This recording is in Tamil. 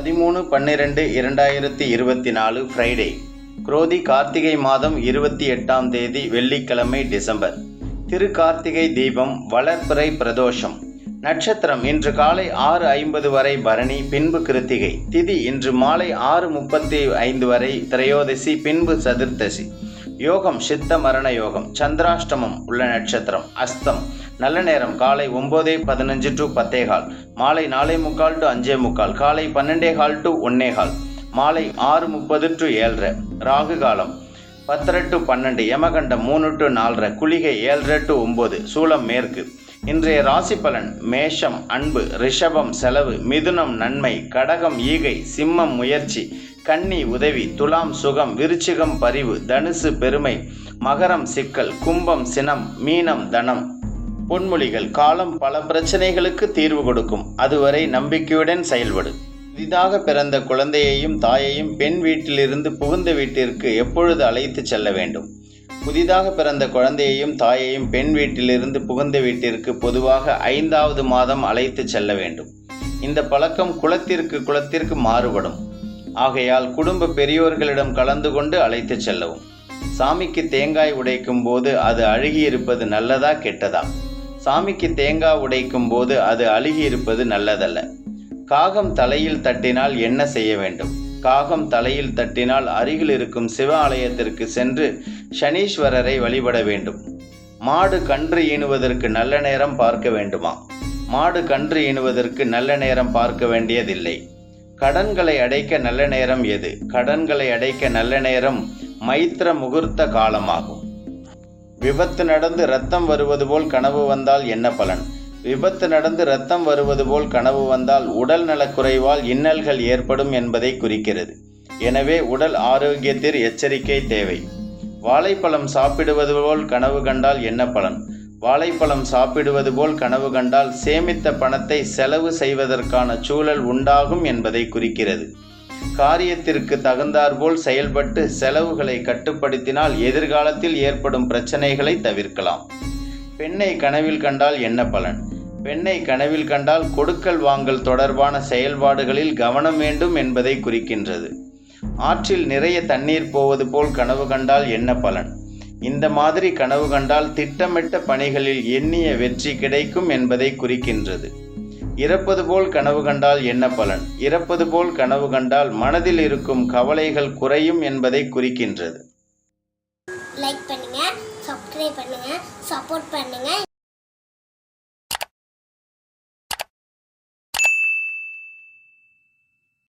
பதிமூணு பன்னிரெண்டு இரண்டாயிரத்தி இருபத்தி நாலு ஃப்ரைடே குரோதி கார்த்திகை மாதம் இருபத்தி எட்டாம் தேதி வெள்ளிக்கிழமை டிசம்பர். திரு கார்த்திகை தீபம் வளர்பிறை பிரதோஷம். நட்சத்திரம் இன்று காலை ஆறு ஐம்பது வரை பரணி பின்பு கிருத்திகை. திதி இன்று மாலை ஆறு முப்பத்தி ஐந்து வரை திரையோதசி பின்பு சதுர்த்தசி. யோகம் சித்த மரண யோகம் சந்திராஷ்டமம் உள்ள நட்சத்திரம் அஸ்தம். நல்ல நேரம் காலை ஒம்போதே பதினஞ்சு டு பத்தேகால் மாலை நாலே முக்கால் டு அஞ்சே முக்கால். காலை பன்னெண்டே கால் டு ஒன்னே கால். மாலை ஆறு முப்பது டு ஏழரை. ராகு காலம் பத்தரை டு பன்னெண்டு. யமகண்டம் மூணு டு நாலரை. குளிகை ஏழரை டு ஒம்பது. சூலம் மேற்கு. இன்றைய ராசி பலன் மேஷம் அன்பு ரிஷபம் செலவு மிதுனம் நன்மை கடகம் ஈகை சிம்மம் முயற்சி கன்னி உதவி துலாம் சுகம் விருச்சிகம் பரிவு தனுசு பெருமை மகரம் சிக்கல் கும்பம் சினம் மீனம் தனம். பொன்மொழிகள் காலம் பல பிரச்சனைகளுக்கு தீர்வு கொடுக்கும். அதுவரை நம்பிக்கையுடன் செயல்படு. புதிதாக பிறந்த குழந்தையையும் தாயையும் பெண் வீட்டிலிருந்து புகுந்த வீட்டிற்கு எப்பொழுது அழைத்து செல்ல வேண்டும்? புதிதாக பிறந்த குழந்தையையும் தாயையும் பெண் வீட்டிலிருந்து புகுந்த வீட்டிற்கு பொதுவாக ஐந்தாவது மாதம் அழைத்து செல்ல வேண்டும். இந்த பழக்கம் குலத்திற்கு குலத்திற்கு மாறுபடும். ஆகையால் குடும்ப பெரியோர்களிடம் கலந்து கொண்டு அழைத்து செல்லவும். சாமிக்கு தேங்காய் உடைக்கும் போது அது அழுகியிருப்பது நல்லதா கெட்டதா? சாமிக்கு தேங்காய் உடைக்கும் போது அது அழுகியிருப்பது நல்லதல்ல. காகம் தலையில் தட்டினால் என்ன செய்ய வேண்டும்? காகம் தலையில் தட்டினால் அருகில் இருக்கும் சிவ ஆலயத்திற்கு சென்று சனீஸ்வரரை வழிபட வேண்டும். மாடு கன்று ஈனுவதற்கு நல்ல நேரம் பார்க்க வேண்டுமா? மாடு கன்று ஈனுவதற்கு நல்ல நேரம் பார்க்க வேண்டியதில்லை. கடன்களை அடைக்க நல்ல நேரம் எது? கடன்களை அடைக்க நல்ல நேரம் மைத்திர முகூர்த்த காலமாகும். விபத்து நடந்து ரத்தம் வருவது போல் கனவு வந்தால் என்ன பலன்? விபத்து நடந்து ரத்தம் வருவது போல் கனவு வந்தால் உடல் நலக்குறைவால் இன்னல்கள் ஏற்படும் என்பதை குறிக்கிறது. எனவே உடல் ஆரோக்கியத்தில் எச்சரிக்கை தேவை. வாழைப்பழம் சாப்பிடுவது போல் கனவு கண்டால் என்ன பலன்? வாழைப்பழம் சாப்பிடுவது போல் கனவு கண்டால் சேமித்த பணத்தை செலவு செய்வதற்கான சூழல் உண்டாகும் என்பதை குறிக்கிறது. காரியத்திற்கு தகுந்தாற்போல் செயல்பட்டு செலவுகளை கட்டுப்படுத்தினால் எதிர்காலத்தில் ஏற்படும் பிரச்சனைகளை தவிர்க்கலாம். பெண்ணை கனவில் கண்டால் என்ன பலன்? பெண்ணை கனவில் கண்டால் கொடுக்கல் வாங்கல் தொடர்பான செயல்பாடுகளில் கவனம் வேண்டும் என்பதை குறிக்கின்றது. ஆற்றில் நிறைய தண்ணீர் போவது போல் கனவு கண்டால் என்ன பலன்? இந்த மாதிரி கனவு கண்டால் திட்டமிட்ட பணிகளில் எண்ணிய வெற்றி கிடைக்கும் என்பதை குறிக்கின்றது. இறப்பது போல் கனவு கண்டால் என்ன பலன்? இறப்பது போல் கனவு கண்டால் மனதில் இருக்கும் கவலைகள் குறையும் என்பதை குறிக்கின்றது. லைக் பண்ணுங்க சப்ஸ்கிரைப் பண்ணுங்க சப்போர்ட் பண்ணுங்க.